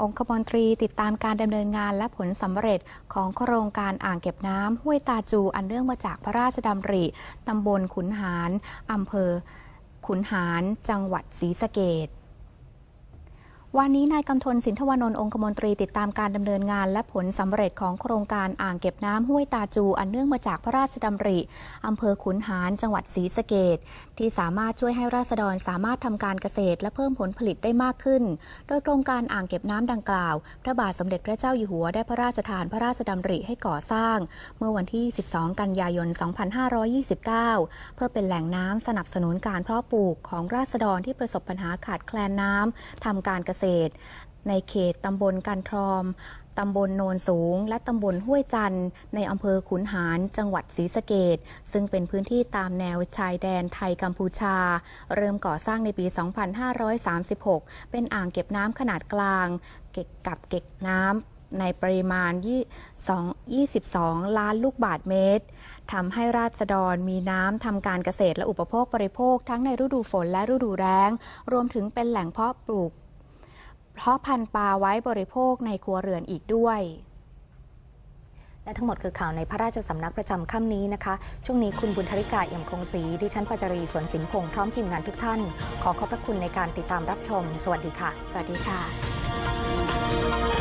องคมนตรีติดตามการดำเนินงานและผลสำเร็จของโครงการอ่างเก็บน้ำห้วยตาจูอันเนื่องมาจากพระราชดำริตำบลขุนหารอำเภอขุนหาร จังหวัดศรีสะเกด วันนี้นายกำธลสินทวานนท์องคมนตรีติดตามการดำเนินงาน และผลสำเร็จของโครงการอ่างเก็บน้ำห้วยตาจู อันเนื่องมาจากพระราชดำริอำเภอขุนหารจังหวัดศรีสะเกดที่สามารถช่วยให้ราษฎรสามารถทำการเกษตร และเพิ่มผลผลิตได้มากขึ้น โดยโครงการอ่างเก็บน้ำดังกล่าว พระบาทสมเด็จพระเจ้าอยู่หัวได้พระราชทานพระราชดำริให้ก่อสร้าง เมื่อวันที่ 12 กันยายน 2529 เพื่อเป็นแหล่งน้ำสนับสนุนการเพาะปลูกของราษฎรที่ประสบปัญหาขาดแคลนน้ำทำการเกษตร ในเขตตำบลกันทรอม ตำบลโนนสูง และตำบลห้วยจันทร์ในอำเภอขุนหารจังหวัดศรีสะเกดซึ่งเป็นพื้นที่ตามแนวชายแดนไทยกัมพูชา เริ่มก่อสร้างในปี 2536 เป็นอ่างเก็บน้ำขนาดกลาง เก็บกับเก็บน้ำในปริมาณ 2 22ล้านลูกบาทเมตร ทำให้ราษฎรมีน้ำทำการเกษตรและอุปโภคบริโภคทั้งในฤดูฝนและฤดูแล้ง รวมถึงเป็นแหล่งเพาะปลูก เพาะพันธุ์ปลาไว้บริโภคในครัวเรือนอีกด้วยและทั้งหมดคือข่าวในพระราชสำนักประจำค่ำนี้นะคะ ช่วงนี้คุณบุญธริกาเอี่ยมคงศรีดิฉันปัจจรีสวนสินพงษ์พร้อมทีมงานทุกท่าน ขอขอบพระคุณในการติดตามรับชม สวัสดีค่ะ สวัสดีค่ะ